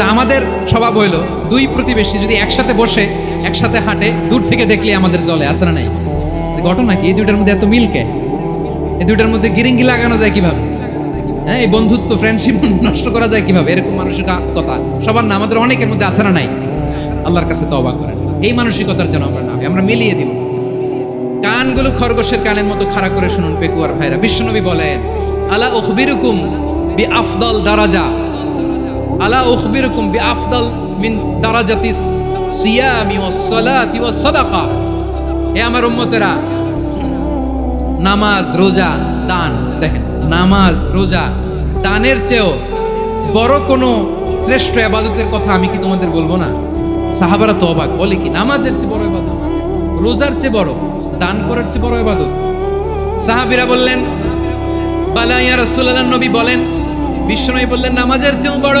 কিন্তু আমাদের স্বভাব হইল, দুই প্রতিবেশী যদি একসাথে বসে, একসাথে হাঁটে, দূর থেকে দেখলে আমাদের জলে, আছে না নাই? ঘটনা কি? এই দুইটার মধ্যে এত মিলকে এই দুইটার মধ্যে গিরিঙ্গি লাগানো যায় কীভাবে? হ্যাঁ এই বন্ধুত্ব ফ্রেন্ডশিপ নষ্ট করা যায় কীভাবে? এরকম মানুষের কথা। সবার না, আমাদের অনেকের মধ্যে আছে না নাই? আল্লাহর কাছে তো অবাক করেন। এই মানসিকতার যেন আমরা না। আমরা মিলিয়ে দিব। কানগুলো খরগোশের কানের মতো খাড়া করে শুনুন, পেকুয়ার ভাইরা। বিশ্বনবী বলেন, আলা উখবিরুকুম বি আফদল দারাজা? আলা উখবিরুকুম বি আফদল মিন দারাজাতিস সিয়ামি ওয়াস সালাতি ওয়াস সাদাকা। এ আমার উম্মতেরা, নামাজ, রোজা, দান, দেখেন, নামাজ, রোজা, দানের চেয়েও বড় কোনো শ্রেষ্ঠ আবাদতের কথা আমি কি তোমাদের বলব না? সাহাবারা তো অবাক, বলে কি, নামাজের চেয়ে বড় ইবাদত রোজার চেয়ে বড়, দান করার চেয়ে বড় ইবাদত সাহাবীরা বললেন, বালা ইয়া রাসূলুল্লাহ, নবী বলেন, বিশ্বনবী বললেন, নামাজের চেয়েও বড়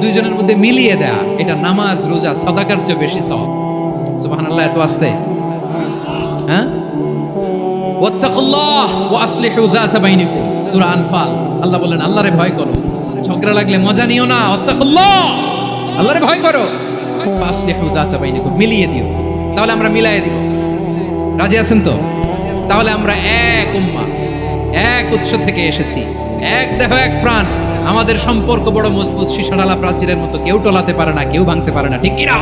দুইজনের মধ্যে মিলিয়ে দেয়া, এটা নামাজ, রোজা, সদাকার চেয়ে বেশি সওয়াব। সুবহানাল্লাহ, এত আসতে? হ্যাঁ? ওয়াত্তাকুল্লাহ আনফাল। আল্লাহ আল্লাহরে ভয় করো। ঝগড়া লাগলে মজা নিও না, ওয়াত্তাকুল্লাহ! আল্লাহরে ভয় করো। মিলিয়ে দিও। তাহলে আমরা মিলায়ে দিব। রাজি আছেন তো? তাহলে আমরা এক উম্মা এক উৎস থেকে এসেছি। এক দেহ, এক প্রাণ। আমাদের সম্পর্ক বড় মজবুত শিশাডালা প্রাচীরের মতো কেউ টলাতে পারে না, কেউ ভাঙতে পারে না। ঠিক কিনা?